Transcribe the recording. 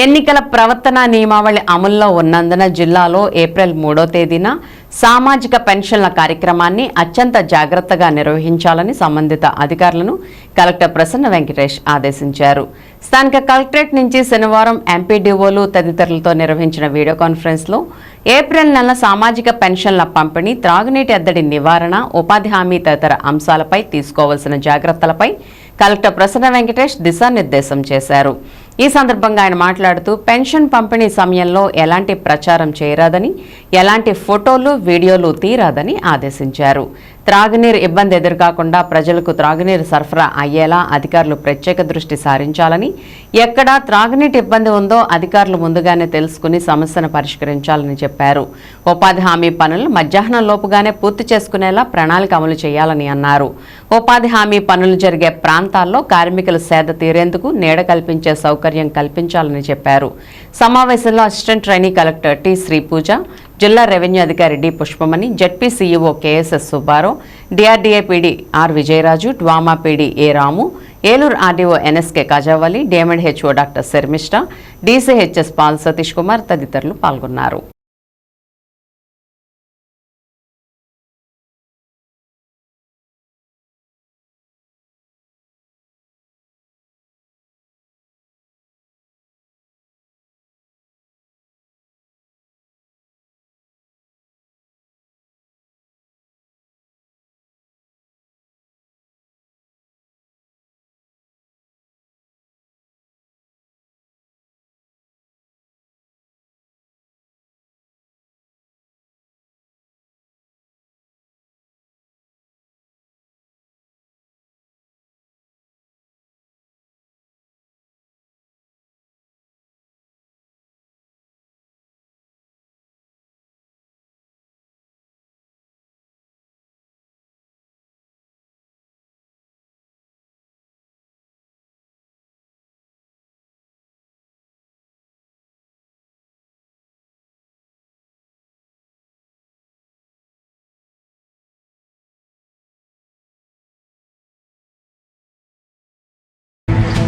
ఎన్నికల ప్రవర్తన నియమావళి అమల్లో ఉన్నందున జిల్లాలో ఏప్రిల్ మూడో తేదీన సామాజిక పెన్షన్ల కార్యక్రమాన్ని అత్యంత జాగ్రత్తగా నిర్వహించాలని సంబంధిత అధికారులను కలెక్టర్ ప్రసన్న వెంకటేష్ ఆదేశించారు. స్థానిక కలెక్టరేట్ నుంచి శనివారం ఎంపీడీఓలు తదితరులతో నిర్వహించిన వీడియో కాన్ఫరెన్స్లో ఏప్రిల్ నెల సామాజిక పెన్షన్ల పంపిణీ త్రాగునీటి ఎద్దడి నివారణ ఉపాధి హామీ తదితర అంశాలపై తీసుకోవాల్సిన జాగ్రత్తలపై కలెక్టర్ ప్రసన్న వెంకటేష్ దిశానిర్దేశం చేశారు. ఈ సందర్భంగా ఆయన మాట్లాడుతూ పెన్షన్ పంపిణీ సమయంలో ఎలాంటి ప్రచారం చేయరాదని ఎలాంటి ఫోటోలు వీడియోలు తీరాదని ఆదేశించారు. త్రాగునీరు ఇబ్బంది ఎదురుకాకుండా ప్రజలకు త్రాగునీరు సరఫరా అయ్యేలా అధికారులు ప్రత్యేక దృష్టి సారించాలని ఎక్కడా త్రాగునీటి ఇబ్బంది ఉందో అధికారులు ముందుగానే తెలుసుకుని సమస్యను పరిష్కరించాలని చెప్పారు. ఉపాధి హామీ పనులు మధ్యాహ్నం లోపుగానే పూర్తి చేసుకునేలా ప్రణాళిక అమలు చేయాలని అన్నారు. ఉపాధి హామీ పనులు జరిగే ప్రాంతాల్లో కార్మికుల సేద తీరేందుకు నీడ కల్పించే సౌకర్యం కల్పించాలని చెప్పారు. సమావేశంలో assistant trainee collector T Sreepuja జిల్లా రెవెన్యూ అధికారి D Pushpamani ZP CEO KSS Subbarao DRDA PD R Vijayaraju DWAMA PD A Ramu Eluru RDO NSK Kajavali DM and HO doctor Sharmishta DCHS Paul Satish Kumar తదితరులు పాల్గొన్నారు.